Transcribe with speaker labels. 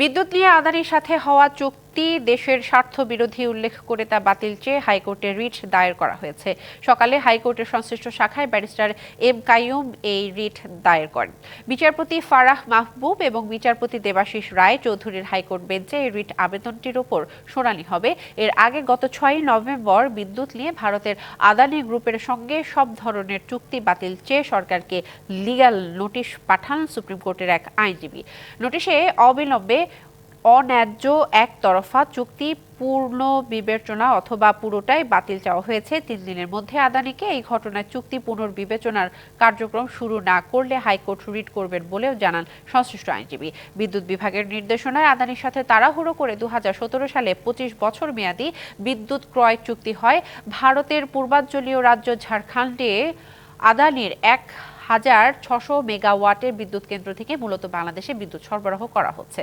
Speaker 1: বিদ্যুৎ নিয়ে আদানির সাথে হওয়া চুক্তি দেশের স্বার্থ বিরোধী উল্লেখ করে তা বাতিল চেয়ে হাইকোর্টে রিট দায়ের করা হয়েছে। সকালে হাইকোর্টের সংশ্লিষ্ট শাখায় ব্যারিস্টার এম কাইয়ুম এই রিট দায়ের করেন। বিচারপতি ফারাহ মাহবুব এবং বিচারপতি দেবাশিস রায় চৌধুরীর হাইকোর্ট বেঞ্চে এই রিট আবেদনটির উপর শুনানি হবে। এর আগে গত ছয়ই নভেম্বর বিদ্যুৎ নিয়ে ভারতের আদানি গ্রুপের সঙ্গে সব ধরনের চুক্তি বাতিল চেয়ে সরকারকে লিগ্যাল নোটিশ পাঠান সুপ্রিম কোর্টের এক আইনজীবী। নোটিশে অবিলম্বে অন্যায্য একতরফা চুক্তি, পূর্ণ বিবেচনা অথবা পুরোটাই বাতিল চাওয়া হয়েছে। তিন দিনের মধ্যে আদানিকে এই ঘটনায় চুক্তি পুনর্বিবেচনার কার্যক্রম শুরু না করলে হাইকোর্ট রিট করবেন বলেও জানান সংশ্লিষ্ট আইনজীবী। বিদ্যুৎ বিভাগের নির্দেশনায় আদানির সাথে তাড়াহুড়ো করে দু হাজার সতেরো সালে পঁচিশ বছর মেয়াদী বিদ্যুৎ ক্রয় চুক্তি হয়। ভারতের পূর্বাঞ্চলীয় রাজ্য ঝাড়খণ্ডে আদানির এক হাজার ছশো মেগাওয়াটের বিদ্যুৎ কেন্দ্র থেকে মূলত বাংলাদেশে বিদ্যুৎ সরবরাহ করা হচ্ছে।